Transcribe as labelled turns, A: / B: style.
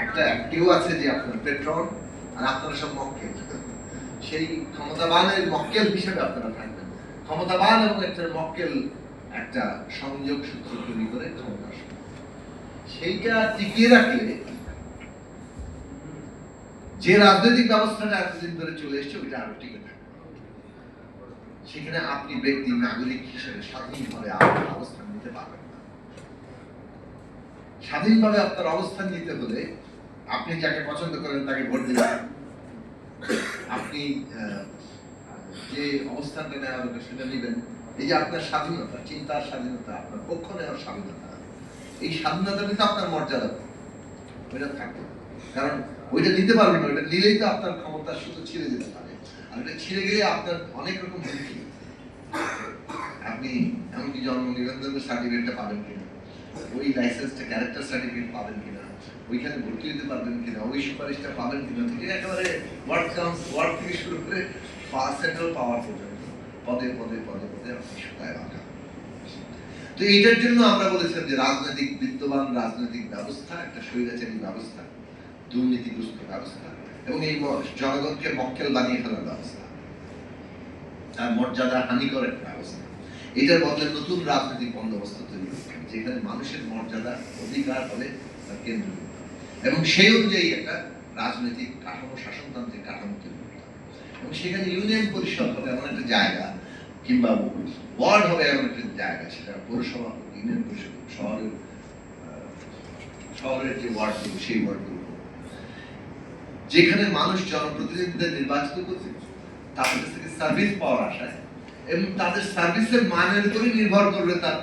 A: একটা কেউ আছে যে আপনার আর আপনারা সব মক্কেল। সেই ক্ষমতাবানের মক্কেল হিসেবে আপনারা থাকবেন। ক্ষমতাবান এবং একটা মক্কেল একটা সংযোগ সূত্র তৈরি করে ক্ষমতা সেইটা টিকিয়ে রাখলে যে রাজনৈতিক ব্যবস্থাটা এতদিন ধরে চলে এসছে, ওইটা আরও টিকে থাকবে। সেখানে আপনি ব্যক্তি, নাগরিক হিসেবে স্বাধীনভাবে আপনার অবস্থান নিতে পারবেন না। স্বাধীনভাবে আপনার অবস্থান নিতে হলে আপনি যাকে পছন্দ করেন তাকে ভোট দিবেন আপনি যে অবস্থানটা নেওয়া দরকার সেটা নেবেন। এই যে আপনার স্বাধীনতা চিন্তার স্বাধীনতা, আপনার পক্ষ নেওয়ার স্বাধীনতা, এই স্বাধীনতা কিন্তু আপনার মর্যাদা ওইটা থাকবে। কারণ ওইটা দিতে পারবেন না, ওইটা নিলেই তো আপনার ক্ষমতা শুধু ছিঁড়ে যেতে পারে। আর ওইটা ছিঁড়ে গেলে আপনার অনেক রকম আপনি এমনকি জন্ম নিবন্ধনের সার্টিফিকেটটা পাবেন কিনা। ওই লাইসেন্সটা ক্যারেক্টার সার্টিফিকেট পাবেন কিনা, ওইখানে ভর্তি হতে পারবেন কিনা, ওই সুপারিশটা পাবেন কিনা থেকে একেবারে ওয়ার্ড কাউন্স ওয়ার্ড থেকে শুরু করে সেন্ট্রাল পাওয়ার পর্যন্ত। পদে পদে পদে পদে আপনি শুকায় রাখা। তো এইটার জন্য আমরা বলেছিলাম যে রাজনৈতিক বিদ্যমান রাজনৈতিক ব্যবস্থা, একটা স্বৈরাচারী ব্যবস্থা, দুর্নীতিগ্রস্ত ব্যবস্থা, এবং এই জনগণকে মক্কেল বানিয়ে ফেলার ব্যবস্থা। তার মর্যাদা হানিকর একটা ব্যবস্থা। এটার বদলে নতুন রাজনৈতিক বন্দোবস্ত তৈরি হবে, যেখানে মানুষের মর্যাদা অধিকার হবে তার কেন্দ্র এবং সেই অনুযায়ী একটা রাজনৈতিক কাঠামো শাসনতান্ত্রিক কাঠামো তৈরি এবং সেখানে ইউনিয়ন পরিষদ হবে এমন একটা জায়গা কিংবা ওয়ার্ড হবে এমন একটা জায়গা সেটা পৌরসভা ইউনিয়ন পরিষদ শহরের শহরের যে ওয়ার্ডগুলো সেই ওয়ার্ডগুলো যেখানে মানুষ জনপ্রতিনিধিদের নির্বাচিত করছে তাদের থেকে সার্ভিস পাওয়ার আশায় এবং তাদের সার্ভিসের মানের উপরে নির্ভর করবে তার।